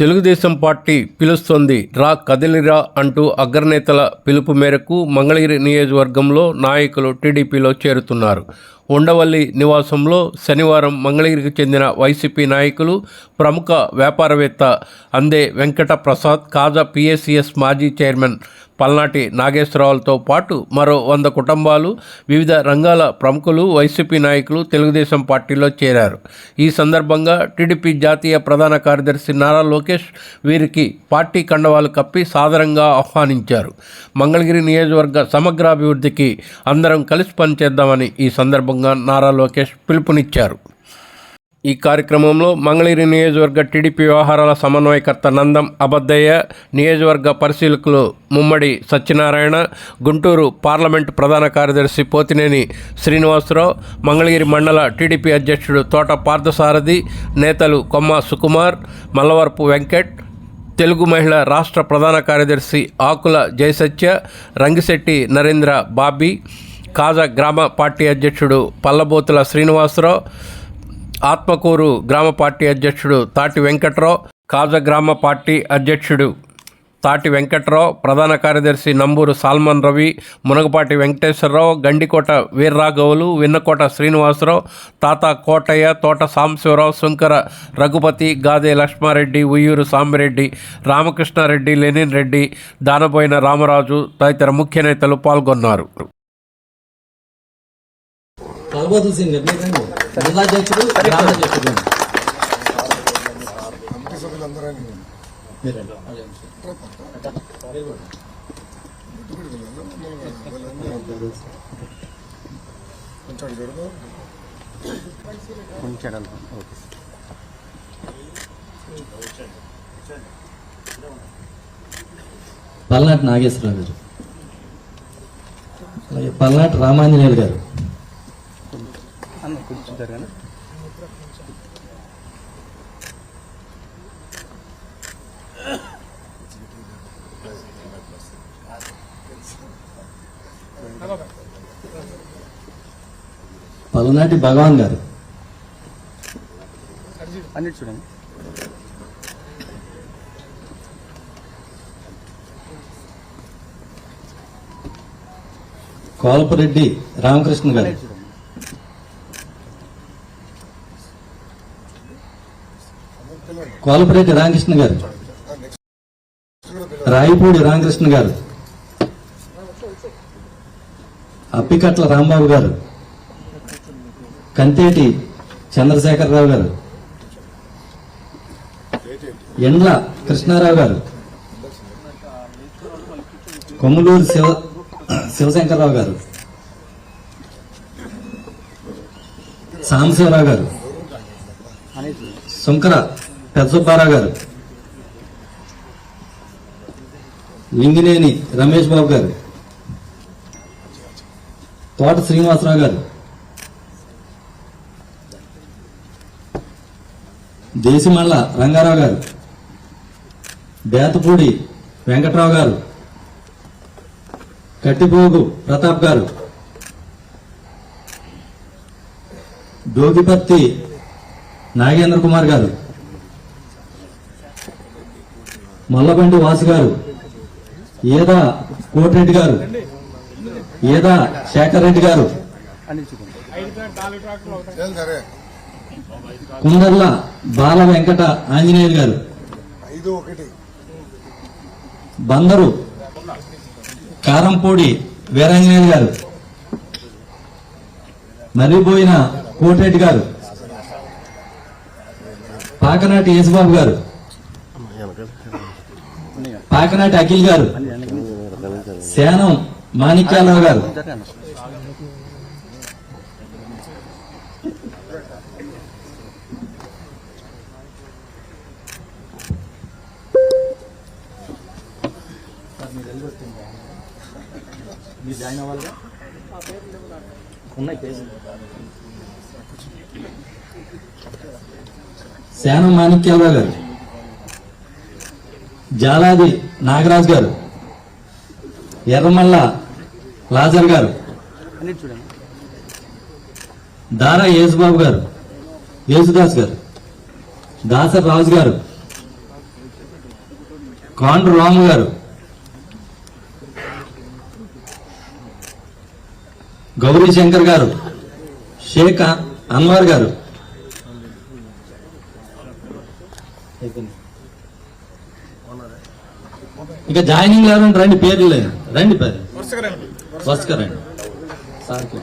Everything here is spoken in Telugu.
తెలుగుదేశం పార్టీ పిలుస్తోంది. రా కదిలిరా అంటూ అగ్రనేతల పిలుపు మేరకు మంగళగిరి నియోజకవర్గంలో నాయకులు టీడీపీలో చేరుతున్నారు. ఉండవల్లి నివాసంలో శనివారం మంగళగిరికి చెందిన వైసీపీ నాయకులు ప్రముఖ వ్యాపారవేత్త అందే వెంకట ప్రసాద్ కాజా పిఎస్సిఎస్ మాజీ చైర్మన్ పల్నాటి నాగేశ్వరరావులతో పాటు మరో వంద కుటుంబాలు వివిధ రంగాల ప్రముఖులు వైసీపీ నాయకులు తెలుగుదేశం పార్టీలో చేరారు. ఈ సందర్భంగా టీడీపీ జాతీయ ప్రధాన కార్యదర్శి నారా లోకేష్ వీరికి పార్టీ కండవాలు కప్పి సాదరంగా ఆహ్వానించారు. మంగళగిరి నియోజకవర్గ సమగ్రాభివృద్ధికి అందరం కలిసి పనిచేద్దామని ఈ సందర్భంగా నారా లోకేష్ పిలుపునిచ్చారు. ఈ కార్యక్రమంలో మంగళగిరి నియోజకవర్గ టీడీపీ వ్యవహారాల సమన్వయకర్త నందం అబద్దయ్య నియోజకవర్గ పరిశీలకులు ముమ్మడి సత్యనారాయణ గుంటూరు పార్లమెంటు ప్రధాన కార్యదర్శి పోతినేని శ్రీనివాసరావు మంగళగిరి మండల టీడీపీ అధ్యక్షుడు తోట పార్థసారథి నేతలు కొమ్మ సుకుమార్ మల్లవరపు వెంకట్ తెలుగు మహిళ రాష్ట్ర ప్రధాన కార్యదర్శి ఆకుల జయసత్య రంగిశెట్టి నరేంద్ర బాబీ కాజా గ్రామ పార్టీ అధ్యక్షుడు పల్లబోతుల శ్రీనివాసరావు ఆత్మకూరు గ్రామ పార్టీ అధ్యక్షుడు తాటి వెంకట్రావు కాజా గ్రామ పార్టీ అధ్యక్షుడు తాటి వెంకట్రావు ప్రధాన కార్యదర్శి నంబూరు సాల్మన్ రవి మునగపాటి వెంకటేశ్వరరావు గండికోట వీర్రాఘవులు విన్నకోట శ్రీనివాసరావు తాత కోటయ్య తోట సాంబశివరావు శంకర రఘుపతి గాదే లక్ష్మారెడ్డి ఉయ్యూరు సాంబిరెడ్డి రామకృష్ణారెడ్డి లెనిన్ రెడ్డి దానబోయిన రామరాజు తదితర ముఖ్య నేతలు పాల్గొన్నారు. కలబోతులు సింగ్ నిర్ణయం జిల్లాధ్యక్షుడు గ్రామాధ్యక్షుడు మీరండి. పల్నాటి నాగేశ్వరరావు గారు. అలాగే పల్నాటి రామాంజనేయులు గారు. పల్నాటి భగవాన్ గారు. అన్నిటి చూడండి. కోల్పరెడ్డి రామకృష్ణ గారు అన్నిటి చూడండి కోలపరెడ్డి రామకృష్ణ గారు రాయిపూడి రామకృష్ణ గారు అప్పికట్ల రాంబాబు గారు కంతేటి చంద్రశేఖరరావు గారు ఎండ్ల కృష్ణారావు గారు కొమ్ములూరు శివ శివశంకర్రావు గారు సాంబశివరావు గారు అన్నిటి పెద్ద సుబ్బారావు గారు. లింగినేని రమేష్ బాబు గారు. తోట శ్రీనివాసరావు గారు. దేశమల్ల రంగారావు గారు. బేతపూడి వెంకట్రావు గారు. కట్టిపోగు ప్రతాప్ గారు. డోగిపత్తి నాగేంద్ర కుమార్ గారు. మల్లబండి వాసు గారు ఏదా కోటిరెడ్డి గారు ఏదా శేఖర్ రెడ్డి గారు కుందర్ల బాల వెంకట ఆంజనేయులు గారు బందరు కారంపూడి వీరాంజనేయులు గారు మర్రిపోయిన కోటిరెడ్డి గారు పాకనాటి యేసుబాబు గారు పాకనాటి అఖిల్ గారు శానం మాణిక్యాలరావు గారు. మీరు జాయిన్ అవ్వాలిగా ఉన్నాయి శానం మాణిక్యాలరావు గారు. జాలాది నాగరాజ్ గారు ఎర్రమల్ల లాజర్ గారు దారా యేసుబాబు గారు యేసుదాస్ గారు దాసర్ రాజు గారు కాండ్రు రాము గారు గౌరీ శంకర్ గారు షేక్ అన్వర్ గారు. ఇక జాయినింగ్ ఎవరంటే రండి పేర్లు లేదు. రండి పేరు వరుసగా రండి. సార్కి.